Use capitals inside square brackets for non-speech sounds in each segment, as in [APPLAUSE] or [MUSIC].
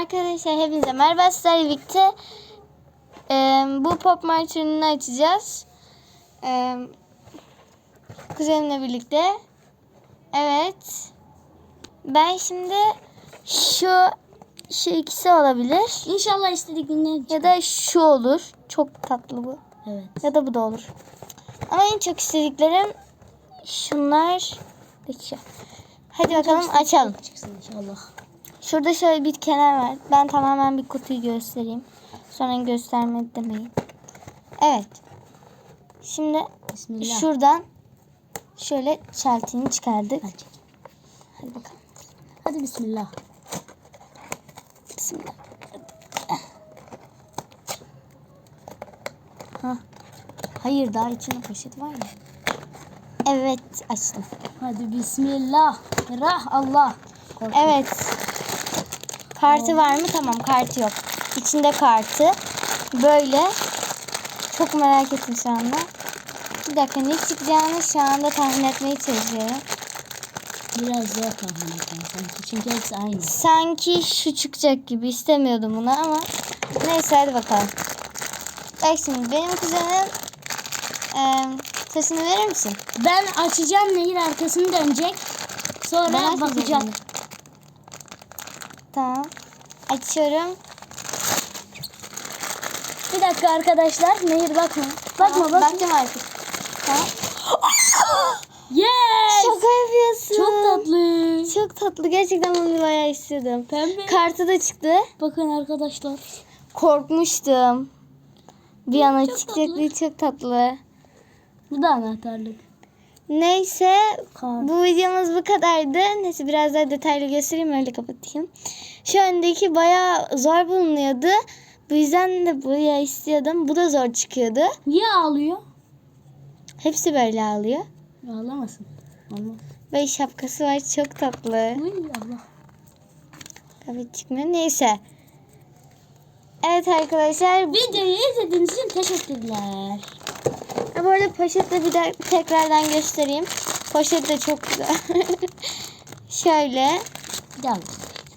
Arkadaşlar hepinize merhaba sizlerle birlikte e, bu pop ürününü açacağız. E, kuzenimle birlikte. Evet. Ben şimdi şu şu ikisi olabilir. İnşallah istediklerini Ya da şu olur. Çok tatlı bu. Evet. Ya da bu da olur. Ama en çok istediklerim şunlar. Peki. Hadi bakalım açalım. Çıksın inşallah. Şurada şöyle bir kenar var. Ben tamamen bir kutuyu göstereyim. Sonra göstermedi demeyin. Evet. Şimdi Bismillah. şuradan şöyle çeltini çıkardık. Hadi. Hadi bakalım. Hadi bismillah. Bismillah. Ha. Hayır daha içinde poşet var ya. Evet açtım. Hadi bismillah. Rah Allah. Korkma. Evet. Kartı var mı? Tamam kartı yok. İçinde kartı. Böyle. Çok merak ettim şu anda. Bir dakika ne çıkacağını şu anda tahmin etmeye çalışıyorum. Biraz zor tahmin etmem sanki. Çünkü hepsi aynı. Sanki şu çıkacak gibi istemiyordum bunu ama neyse hadi bakalım. Bak şimdi benim kuzenim eee sesini verir misin? Ben açacağım nehir arkasını dönecek. Sonra Ben açmayacağım bakacak. bunu. Tamam. Açıyorum. Bir dakika arkadaşlar. Nehir bakma. Bakma bakma. Baktım artık. Tamam. [GASPS] Yes. Şaka yapıyorsun. Çok tatlı. Çok tatlı. Gerçekten bunu bayağı istiyordum. Pembe. Kartı da çıktı. Bakın arkadaşlar. Korkmuştum. Bir ana Çok çıkacak tatlı. diye çok tatlı. Bu da anahtarlık. Neyse Kart. bu videomuz bu kadardı. Neyse biraz daha detaylı göstereyim öyle kapatayım. Şu öndeki bayağı zor bulunuyordu. Bu yüzden de buraya istiyordum. Bu da zor çıkıyordu. Niye ağlıyor? Hepsi böyle alıyor. Ağlamasın. Allah. Ve şapkası var çok tatlı. Uy Allah. Tabii çıkmıyor. Neyse. Evet arkadaşlar. Videoyu izlediğiniz için teşekkürler. Ha, Bu arada poşetle bir de tekrardan göstereyim. Poşet de çok güzel. [LAUGHS] Şöyle. Gel.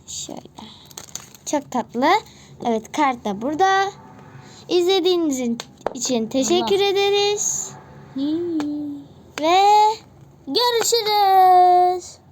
Şöyle. Çok tatlı. Evet kart da burada. İzlediğiniz için teşekkür ederiz. Hmm. Ve Görüşürüz.